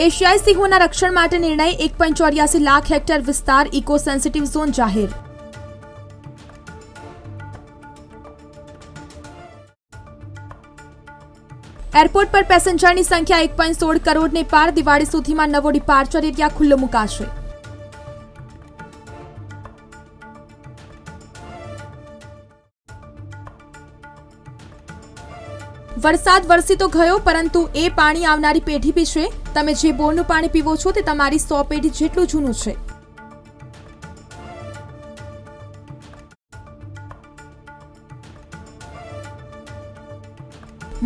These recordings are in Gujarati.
એશિયાઈ સિંહોના રક્ષણ માટે નિર્ણય એક પોઈન્ટ ચોર્યાસી લાખ હેક્ટર વિસ્તાર ઇકો સેન્સિટિવ ઝોન જાહેર એરપોર્ટ પર પેસેન્જરની સંખ્યા એક પોઈન્ટ સોળ કરોડને પાર દિવાળી સુધીમાં નવો ડિપાર્ચર એરિયા ખુલ્લો મુકાશે વરસાદ વરસી તો ગયો, પરંતુ એ પાણી આવનારી પેઢી પીશે. તમે જે બોરનું પાણી પીવો છો તે તમારી સો પેઢી જેટલું જૂનું છે.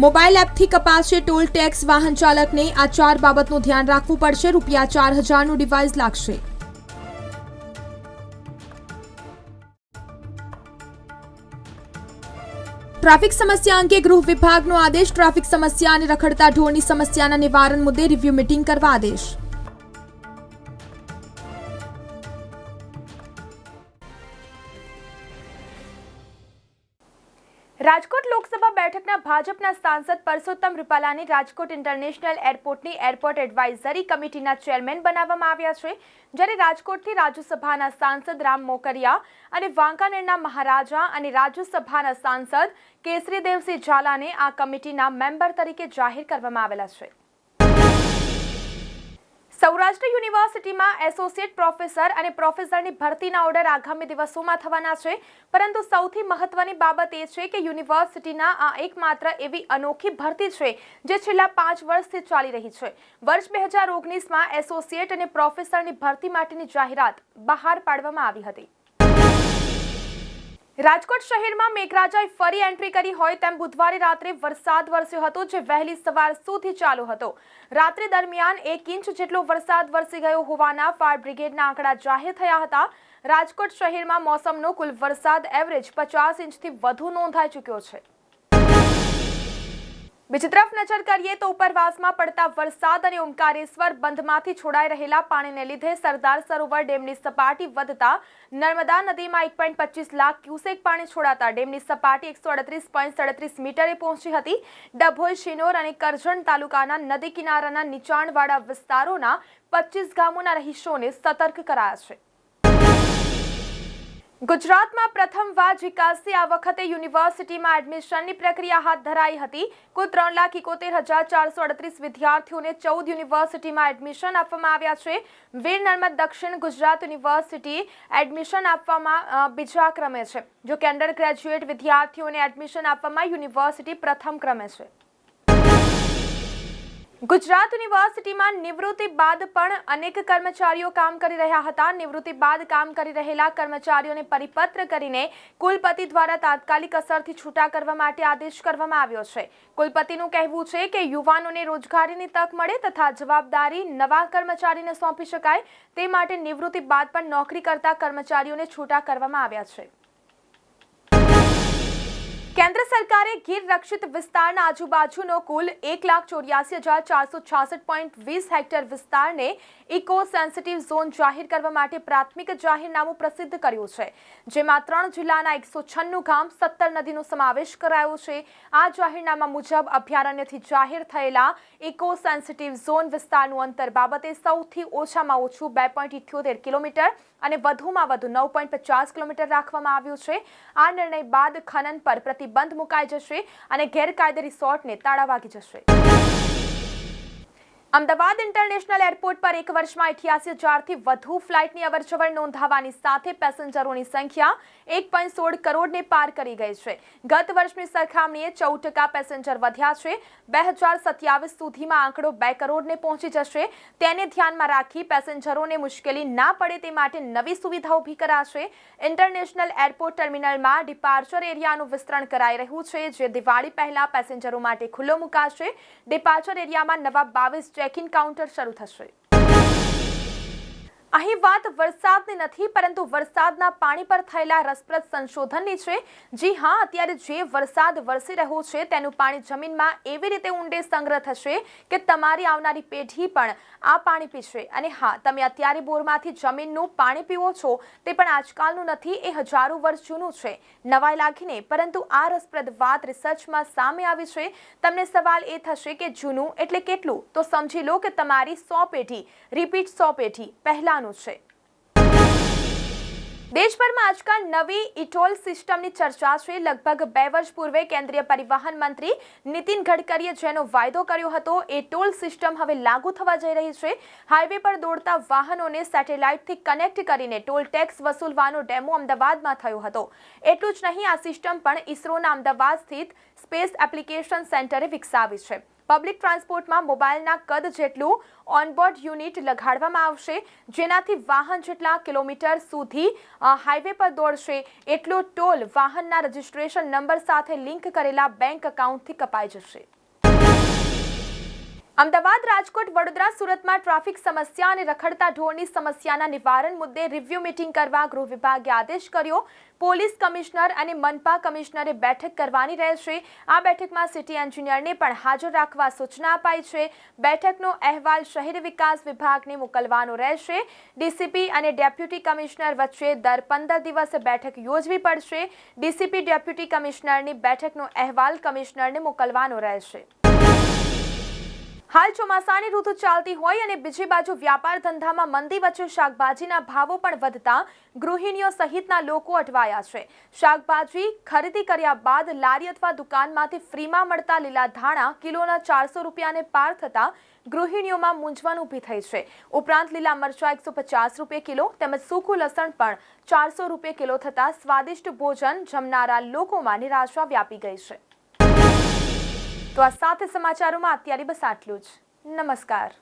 મોબાઈલ એપથી કપાશે ટોલ ટેક્સ, વાહન ચાલકને આ ચાર બાબતનું ધ્યાન રાખવું પડશે. રૂપિયા ચાર હજારનું ડિવાઇસ લાગશે. ટ્રાફિક સમસ્યા અંગે ગૃહ વિભાગનો આદેશ. ટ્રાફિક સમસ્યા અને રખડતા ઢોરની સમસ્યાના નિવારણ મુદ્દે રિવ્યુ મીટિંગ કરવા આદેશ. રાજકોટ લોકસભા બેઠકના ભાજપના સાંસદ પરસોત્તમ રૂપાલાની રાજકોટ ઇન્ટરનેશનલ એરપોર્ટની એરપોર્ટ એડવાઇઝરી કમિટીના ચેરમેન બનાવવામાં આવ્યા છે, જ્યારે રાજકોટથી રાજ્યસભાના સાંસદ રામ મોકરિયા અને વાંકાનેરના મહારાજા અને રાજ્યસભાના સાંસદ કેસરીદેવસિંહ ઝાલાને આ કમિટીના મેમ્બર તરીકે જાહેર કરવામાં આવેલા છે. સૌરાષ્ટ્ર યુનિવર્સિટીમાં એસોસિએટ પ્રોફેસર અને પ્રોફેસરની ભરતીના ઓર્ડર આગામી દિવસોમાં થવાના છે. પરંતુ સૌથી મહત્વની બાબત એ છે કે યુનિવર્સિટીના આ એકમાત્ર એવી અનોખી ભરતી છે જે છેલ્લા પાંચ વર્ષથી ચાલી રહી છે. વર્ષ બે હજાર ઓગણીસમાં એસોસિએટ અને પ્રોફેસરની ભરતી માટેની જાહેરાત બહાર પાડવામાં આવી હતી. રાજકોટ શહેરમાં મેઘરાજાએ ફરી એન્ટ્રી કરી હોય તેમ બુધવારે રાત્રે વરસાદ વરસ્યો હતો, જે વહેલી સવાર સુધી ચાલુ હતો. રાત્રે દરમિયાન એક ઇંચ જેટલો વરસાદ વરસી ગયો હોવાના ફાયર બ્રિગેડના આંકડા જાહેર થયા હતા. રાજકોટ શહેરમાં મોસમનો કુલ વરસાદ એવરેજ પચાસ ઇંચથી વધુ નોંધાઈ ચૂક્યો છે. બીજી તરફ નજર કરીએ તો ઉપરવાસમાં પડતા વરસાદ અને ઓમકારેશ્વર બંધમાંથી છોડાઈ રહેલા પાણીને લીધે સરદાર સરોવર ડેમની સપાટી વધતા નર્મદા નદીમાં એક પોઈન્ટ પચીસ લાખ ક્યુસેક પાણી છોડાતા ડેમની સપાટી એકસો અડત્રીસ પોઈન્ટ સડત્રીસ મીટરે પહોંચી હતી. ડભોઈ, શિનોર અને કરજણ તાલુકાના નદી કિનારાના નીચાણવાળા વિસ્તારોના પચીસ ગામોના રહીશોને સતર્ક કરાયા છે. ગુજરાતમાં પ્રથમવાર વિકાસથી આ વખતે યુનિવર્સિટીમાં એડમિશનની પ્રક્રિયા હાથ ધરાઈ હતી. કુલ ત્રણ લાખ એકોતેર હજાર ચારસો અડત્રીસ વિદ્યાર્થીઓને ચૌદ યુનિવર્સિટીમાં એડમિશન આપવામાં આવ્યા છે. વીર નર્મદ દક્ષિણ ગુજરાત યુનિવર્સિટી એડમિશન આપવામાં બીજા ક્રમે છે. જો કે અંડર ગ્રેજ્યુએટ વિદ્યાર્થીઓને એડમિશન આપવામાં યુનિવર્સિટી પ્રથમ ક્રમે છે. ગુજરાત યુનિવર્સિટીમાં નિવૃત્તિ બાદ પણ અનેક કર્મચારીઓ કામ કરી રહ્યા હતા. નિવૃત્તિ બાદ કામ કરી રહેલા કર્મચારીઓને પરિપત્ર કરીને કુલપતિ દ્વારા તાત્કાલિક અસરથી છૂટા કરવા માટે આદેશ કરવામાં આવ્યો છે. કુલપતિનું કહેવું છે કે યુવાનોને રોજગારીની તક મળે તથા જવાબદારી નવા કર્મચારીને સોંપી શકાય તે માટે નિવૃત્તિ બાદ પણ નોકરી કરતા કર્મચારીઓને છૂટા કરવામાં આવ્યા છે. કેન્દ્ર સરકારે ગીર રક્ષિત વિસ્તારના આજુબાજુનો કુલ એક લાખ ચોર્યાસી હજાર ચારસો છાસઠ પોઈન્ટ વીસ હેક્ટર વિસ્તારને ઇકો સેન્સિટિવ ઝોન જાહેર કરવા માટે પ્રાથમિક જાહેરનામું પ્રસિદ્ધ કર્યું છે, જેમાં ત્રણ જિલ્લાના એકસો છન્નું ગામ સત્તર નદીનો સમાવેશ કરાયો છે. આ જાહેરનામા મુજબ અભયારણ્યથી જાહેર થયેલા ઇકો સેન્સિટિવ ઝોન વિસ્તારનું અંતર બાબતે સૌથી ઓછામાં ઓછું બે પોઈન્ટ ઇઠ્યોતેર કિલોમીટર અને વધુમાં વધુ નવ પોઈન્ટ પચાસ કિલોમીટર રાખવામાં આવ્યું છે. આ નિર્ણય બાદ ખનન પર પ્રતિબંધ મુકાઈ જશે અને ગેરકાયદે રિસોર્ટને તાળા વાગી જશે. અમદાવાદ ઇન્ટરનેશનલ એરપોર્ટ પર એક વર્ષમાં અઠ્યાસી હજારથી વધુ ફ્લાઇટની અવરજવર નોંધાવાની સાથે પેસેન્જરોની સંખ્યા એક પોઈન્ટ સોળ કરોડને પાર કરી ગઈ છે. ગત વર્ષની સરખામણીએ ચૌદ ટકા પેસેન્જર વધ્યા છે. બે હજાર સત્યાવીસ સુધીમાં આંકડો બે કરોડને પહોંચી જશે. તેને ધ્યાનમાં રાખી પેસેન્જરોને મુશ્કેલી ના પડે તે માટે નવી સુવિધા ઊભી કરાશે. ઇન્ટરનેશનલ એરપોર્ટ ટર્મિનલમાં ડિપાર્ચર એરિયાનું વિસ્તરણ કરાઈ રહ્યું છે, જે દિવાળી પહેલા પેસેન્જરો માટે ખુલ્લો મુકાશે. ડિપાર્ચર એરિયામાં નવા બાવીસ ચેક ઇન કાઉન્ટર શરૂ થશે. અહીં વાત વરસાદની નથી, પરંતુ વરસાદના પાણી પર થયેલા રસપ્રદ સંશોધનની છે. જી હા, અત્યારે જે વરસાદ વરસી રહ્યો છે, તેનું પાણી જમીનમાં એવી રીતે ઊંડે સંગ્રહ થશે કે તમારી આવનારી પેઢી પણ આ પાણી પીશે. અને હા, તમે અત્યારે બોરમાંથી જમીનનું પાણી પીવો છો, તે પણ આજકાલનું નથી, એ હજારો વર્ષ જૂનું છે. નવાઈ લાગીને, પરંતુ આ રસપ્રદ વાત રિસર્ચમાં સામે આવી છે. તમને સવાલ એ થશે કે જૂનું એટલે કેટલું? તો સમજી લો કે તમારી સો પેઢી, રિપીટ સો પેઢી, પહેલાનું. છે. દેશભરમાં આજકાલ નવી ઇટોલ સિસ્ટમની ચર્ચા છે. લગભગ બે વર્ષ પૂર્વે કેન્દ્રીય પરિવહન મંત્રી નીતિન ગડકરીએ જેનો વાયદો કર્યો હતો, એ ટોલ સિસ્ટમ હવે લાગુ થવા જઈ રહી છે. હાઈવે પર દોડતા વાહનોને સેટેલાઇટથી કનેક્ટ કરીને ટોલ ટેક્સ વસૂલવાનો ડેમો અમદાવાદમાં થયો હતો. એટલું જ નહીં, આ સિસ્ટમ પણ ઇસરોના અમદાવાદ સ્થિત સ્પેસ એપ્લિકેશન સેન્ટરે વિકસાવી છે. પબ્લિક ટ્રાન્સપોર્ટમાં મોબાઈલના કદ જેટલું ઓનબોર્ડ યુનિટ લગાડવામાં આવશે, જેનાથી વાહન જેટલા કિલોમીટર સુધી હાઈવે પર દોડશે, એટલો ટોલ વાહનના રજિસ્ટ્રેશન નંબર સાથે લિંક કરેલા બેંક એકાઉન્ટથી કપાઈ જશે. અમદાવાદ, રાજકોટ, વડોદરા, સુરતમાં ટ્રાફિક સમસ્યા અને રખડતા ઢોરની સમસ્યાના નિવારણ મુદ્દે રિવ્યુ મીટિંગ કરવા ગૃહ વિભાગે આદેશ કર્યો. પોલીસ કમિશનર અને મનપા કમિશનરે બેઠક કરવાની રહેશે. આ બેઠકમાં સિટી એન્જિનિયરને પણ હાજર રાખવા સૂચના અપાઈ છે. બેઠકનો અહેવાલ શહેરી વિકાસ વિભાગને મોકલવાનો રહેશે. ડીસીપી અને ડેપ્યુટી કમિશનર વચ્ચે દર પંદર દિવસે બેઠક યોજવી પડશે. ડીસીપી, ડેપ્યુટી કમિશનરની બેઠકનો અહેવાલ કમિશનરને મોકલવાનો રહેશે. હાલ ચોમાસાની ઋતુ ચાલતી હોય અને બીજી બાજુ વ્યાપાર ધંધામાં મંદી વચ્ચે શાકભાજીના ભાવો પણ વધતા ગૃહિણીઓ સહિતના લોકો અટવાયા છે. શાકભાજી ખરીદી કર્યા બાદ લારી અથવા દુકાનમાંથી ફ્રીમાં મળતા લીલા ધાણા કિલોના ચારસો રૂપિયાને પાર થતા ગૃહિણીઓમાં મૂંઝવણ ઊભી થઈ છે. ઉપરાંત લીલા મરચા એકસો પચાસ રૂપિયા કિલો તેમજ સૂકું લસણ પણ ચારસો રૂપિયા કિલો થતાં સ્વાદિષ્ટ ભોજન જમનારા લોકોમાં નિરાશા વ્યાપી ગઈ છે. તો આ સાથે સમાચારોમાં અત્યારે બસ આટલું જ. નમસ્કાર.